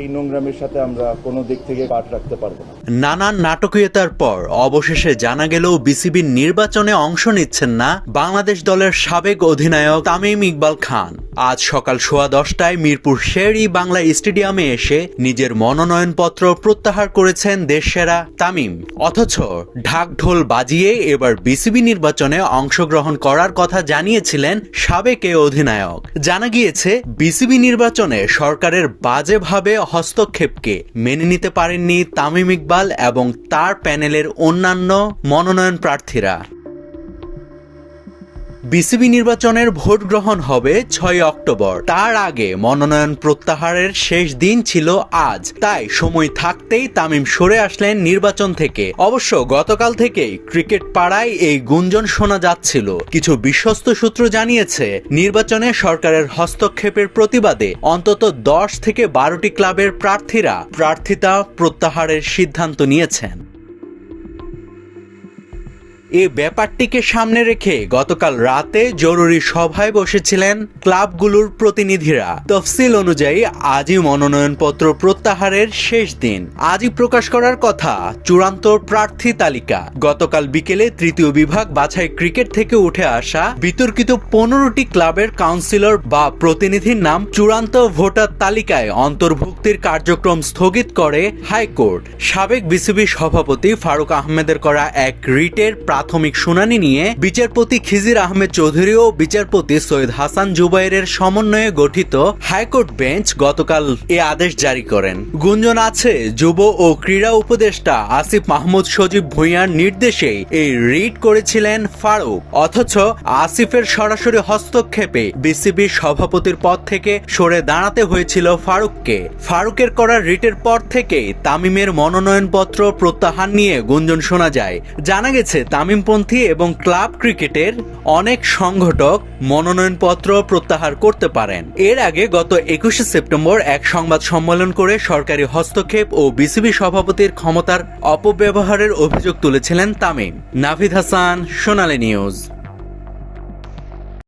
এই নোংরামের সাথে আমরা কোনো দিক থেকে পাঠ রাখতে পারব না। নানান নাটকীয়তার পর অবশেষে জানা গেলেও বিসিবির নির্বাচনে অংশ নিচ্ছেন না বাংলাদেশ দলের সাবেক অধিনায়ক তামিম ইকবাল খান। আজ সকাল সোয়া দশটায় মিরপুর শেরি বাংলা স্টেডিয়ামে এসে নিজের মনোনয়নপত্র প্রত্যাহার করেছেন দেশসেরা তামিম। অথচ ঢাকঢোল বাজিয়ে এবার বিসিবি নির্বাচনে অংশগ্রহণ করার কথা জানিয়েছিলেন সাবেক এ অধিনায়ক। জানা গিয়েছে, বিসিবি নির্বাচনে সরকারের বাজেভাবে হস্তক্ষেপকে মেনে নিতে পারেননি তামিম ইকবাল এবং তার প্যানেলের অন্যান্য মনোনয়ন প্রার্থীরা। বিসিবি নির্বাচনের ভোট গ্রহণ হবে ছয় অক্টোবর। তার আগে মনোনয়ন প্রত্যাহারের শেষ দিন ছিল আজ। তাই সময় থাকতেই তামিম সরে আসলেন নির্বাচন থেকে। অবশ্য গতকাল থেকেই ক্রিকেট পাড়ায় এই গুঞ্জন শোনা যাচ্ছিল। কিছু বিশ্বস্ত সূত্র জানিয়েছে, নির্বাচনে সরকারের হস্তক্ষেপের প্রতিবাদে অন্তত দশ থেকে বারোটি ক্লাবের প্রার্থীরা প্রার্থিতা প্রত্যাহারের সিদ্ধান্ত নিয়েছেন। এ ব্যাপারটিকে সামনে রেখে গতকাল রাতে জরুরি সভায় বসেছিলেন ক্লাবগুলোর প্রতিনিধিরা। তফসিল অনুযায়ী আজই মনোনয়নপত্র প্রত্যাহারের শেষ দিন। আজই প্রকাশ করার কথা, চূড়ান্ত প্রার্থী তালিকা। গতকাল বিকেলে তৃতীয় বিভাগ বাছাই ক্রিকেট থেকে উঠে আসা বিতর্কিত পনেরোটি ক্লাবের কাউন্সিলর বা প্রতিনিধির নাম চূড়ান্ত ভোটার তালিকায় অন্তর্ভুক্তির কার্যক্রম স্থগিত করে হাইকোর্ট। সাবেক বিসিবি সভাপতি ফারুক আহমেদের করা এক রিটের প্রাথমিক শুনানি নিয়ে বিচারপতি খিজির আহমেদ চৌধুরী ও বিচারপতি সৈয়দ হাসান জুবাইরের সমন্বয়ে গঠিত হাইকোর্ট বেঞ্চ গতকাল এ আদেশ জারি করেন। গুঞ্জন আছে, যুব ও ক্রীড়া উপদেষ্টা আসিফ মাহমুদ সজীব ভুঁইয়ার নির্দেশে এই রিট করেছিলেন ফারুক। অথচ আসিফের সরাসরি হস্তক্ষেপে বিসিবির সভাপতির পদ থেকে সরে দাঁড়াতে হয়েছিল ফারুককে। ফারুকের করা রিটের পর থেকে তামিমের মনোনয়নপত্র প্রত্যাহার নিয়ে গুঞ্জন শোনা যায়। জানা গেছে তামিমপন্থী এবং ক্লাব ক্রিকেটের অনেক সংগঠক মনোনয়নপত্র প্রত্যাহার করতে পারেন। এর আগে গত একুশে সেপ্টেম্বর এক সংবাদ সম্মেলন করে সরকারি হস্তক্ষেপ ও বিসিবি সভাপতির ক্ষমতার অপব্যবহারের অভিযোগ তুলেছিলেন তামিম। নাভিদ হাসান, সোনালী নিউজ।